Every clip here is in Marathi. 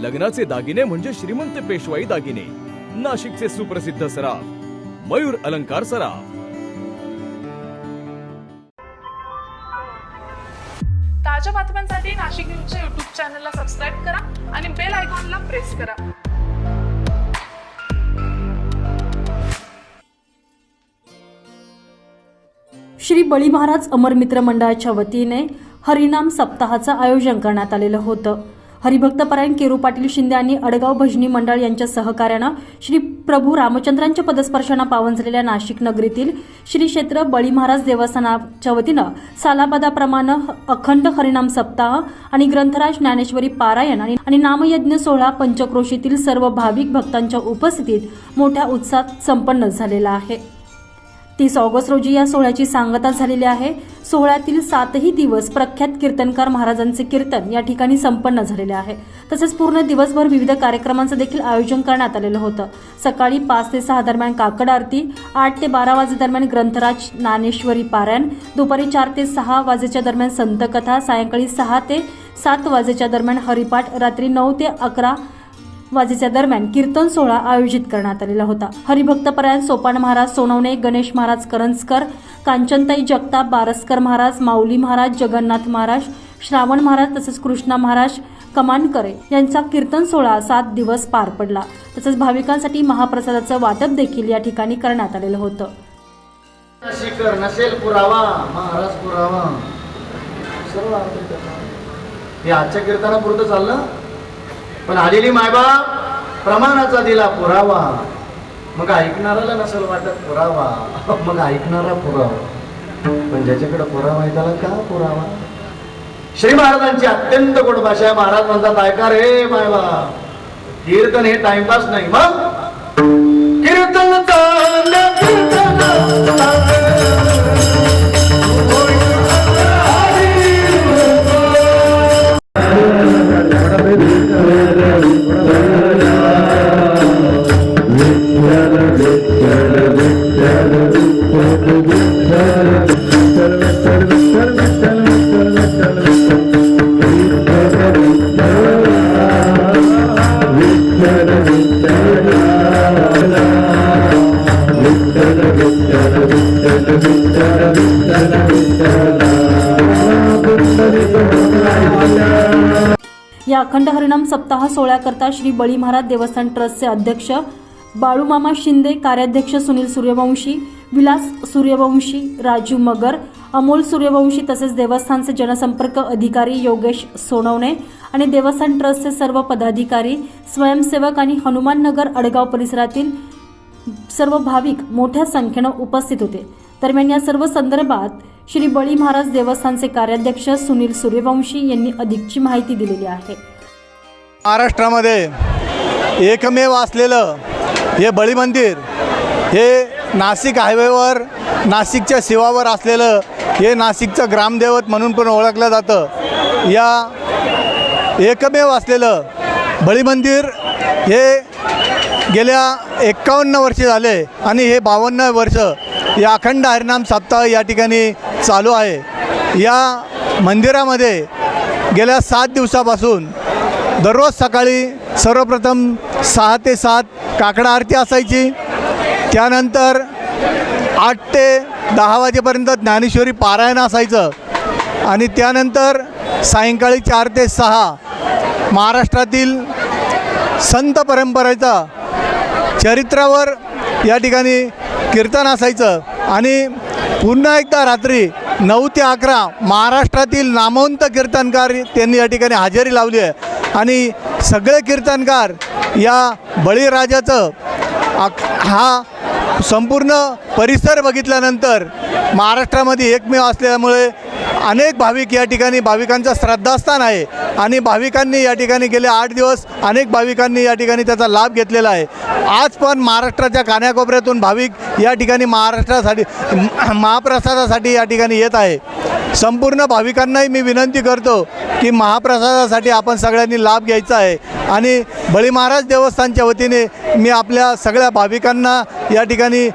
लग्नाचे दागिने म्हणजे श्रीमंत पेशवाई दागिने. नाशिकचे सुप्रसिद्ध सराफ मयूर अलंकार सराफ. ताज्या बातम्यांसाठी नाशिक न्यूजच्या युट्यूब चॅनलला सबस्क्राईब करा आणि बेल आयकॉनला प्रेस करा. श्री बळी महाराज अमर मित्र मंडळाच्या वतीने हरिनाम सप्ताहाचं आयोजन करण्यात आलेलं होतं. हरिभक्तपरायण केरू पाटील शिंदे आणि अडगाव भजनी मंडळ यांच्या सहकार्यानं श्री प्रभू रामचंद्रांच्या पदस्पर्शानं पावन झालेल्या नाशिक नगरीतील श्री क्षेत्र बळी महाराज देवस्थानाच्या वतीनं सालाबादाप्रमाणे अखंड हरिनाम सप्ताह आणि ग्रंथराज ज्ञानेश्वरी पारायण आणि आणि नामयज्ञ सोहळा पंचक्रोशीतील सर्व भाविक भक्तांच्या उपस्थितीत मोठ्या उत्साहात संपन्न झालेला आहे. तीस ऑगस्ट रोजी या सोहळ्याची सांगता झालेली आहे. सोहळ्यातील सातही दिवस प्रख्यात कीर्तनकार महाराजांचे कीर्तन या ठिकाणी संपन्न झालेले आहे. तसेच पूर्ण दिवसभर विविध कार्यक्रमांचं देखील आयोजन करण्यात आलेलं होतं. सकाळी पाच ते सहा दरम्यान काकड आरती आठ ते बारा वाजेदरम्यान ग्रंथराज ज्ञानेश्वरी पारायण दुपारी चार ते सहा वाजेच्या दरम्यान संतकथा सायंकाळी सहा ते सात वाजेच्या दरम्यान हरिपाठ रात्री नऊ ते अकरा वाजेच्या दरम्यान कीर्तन सोहळा आयोजित करण्यात आलेला होता. हरिभक्तपरायण सोपान महाराज सोनवणे गणेश महाराज करंजकर कांचनताई जगताप बारसकर महाराज माऊली महाराज जगन्नाथ महाराज श्रावण महाराज तसेच कृष्णा महाराज कमानकरे यांचा कीर्तन सोहळा सात दिवस पार पडला. तसेच भाविकांसाठी महाप्रसादाचं वाटप देखील या ठिकाणी करण्यात आलेलं होतं. नसेल पुरावा महाराज पुरावा. सर्व हे आजच्या कीर्तनापुरतं चाललं? पण आलेली मायबाप प्रमाणाचा दिला पुरावा. मग ऐकणाराला नसेल वाटत पुरावा. मग ऐकणारा पुरावा. पण ज्याच्याकडे पुरावा आहे त्याला का पुरावा? श्री महाराजांची अत्यंत गोड भाषा आहे. महाराज म्हणतात ऐका रे मायबा कीर्तन हे टाइमपास नाही. मग? कीर्तन या अखंड हरिणाम सप्ताह सोहळ्याकरता श्री बळी महाराज देवस्थान ट्रस्टचे अध्यक्ष बाळूमामा शिंदे कार्याध्यक्ष सुनील सूर्यवंशी विलास सूर्यवंशी राजू मगर अमोल सूर्यवंशी तसेच देवस्थानचे जनसंपर्क अधिकारी योगेश सोनवणे आणि देवस्थान ट्रस्टचे सर्व पदाधिकारी स्वयंसेवक आणि हनुमाननगर अडगाव परिसरातील सर्व भाविक मोठ्या संख्येनं उपस्थित होते. दरम्यान या सर्व संदर्भात श्री बळी महाराज देवस्थानचे कार्याध्यक्ष सुनील सूर्यवंशी यांनी अधिकची माहिती दिलेली आहे. महाराष्ट्रामध्ये एकमेव असलेलं हे बळी मंदिर हे नाशिक हायवेवर नाशिकच्या शिवावर असलेलं हे नाशिकचं ग्रामदेवत म्हणून पण ओळखलं जातं. या एकमेव असलेलं बळी मंदिर हे गेल्या एक्कावन्न वर्षे झाले आणि हे बावन्न वर्ष या अखंड हरिनाम सप्ताह या ठिकाणी चालू आहे. या मंदिरामध्ये गेल्या सात दिवसापासून दररोज सकाळी सर्वप्रथम सहा ते सात काकडा आरती असायची. त्यानंतर आठ ते दहा वाजेपर्यंत ज्ञानेश्वरी पारायण असायचं आणि त्यानंतर सायंकाळी चार ते सहा महाराष्ट्रातील संत परंपरेचा चरित्रावर या ठिकाणी कीर्तन असायचं. आणि पुन्हा एकदा रात्री नऊ ते अकरा महाराष्ट्रातील नामवंत कीर्तनकार त्यांनी या ठिकाणी हजेरी लावली आहे. आणि सगळे कीर्तनकार या बळीराजाचं हा संपूर्ण परिसर बघितल्यानंतर महाराष्ट्रामध्ये एकमेव असल्यामुळे अनेक भाविक या ठिकाणी भाविकांचं श्रद्धास्थान आहे आणि भाविकांनी या ठिकाणी गेले आठ दिवस अनेक भाविकांनी या ठिकाणी त्याचा लाभ घेतलेला आहे. आज पण महाराष्ट्राच्या कान्याकोपऱ्यातून भाविक या ठिकाणी महाराष्ट्रासाठी महाप्रसादासाठी या ठिकाणी येत आहे. संपूर्ण भाविकांनाही मी विनंती करतो की महाप्रसादासाठी आपण सगळ्यांनी लाभ घ्यायचा आहे आणि बळी महाराज देवस्थानच्या वतीने मी आपल्या सगळ्या भाविकांना या ठिकाणी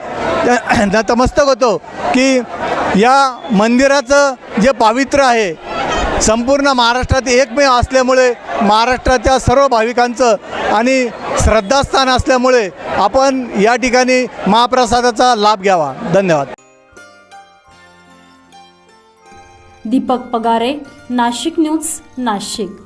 नतमस्तक होतो की या मंदिराचं जे पावित्र्य आहे संपूर्ण महाराष्ट्रात एकमेव असल्यामुळे महाराष्ट्राच्या सर्व भाविकांचं आणि श्रद्धास्थान असल्यामुळे आपण या ठिकाणी महाप्रसादाचा लाभ घ्यावा. धन्यवाद. दीपक पगारे नाशिक न्यूज नाशिक.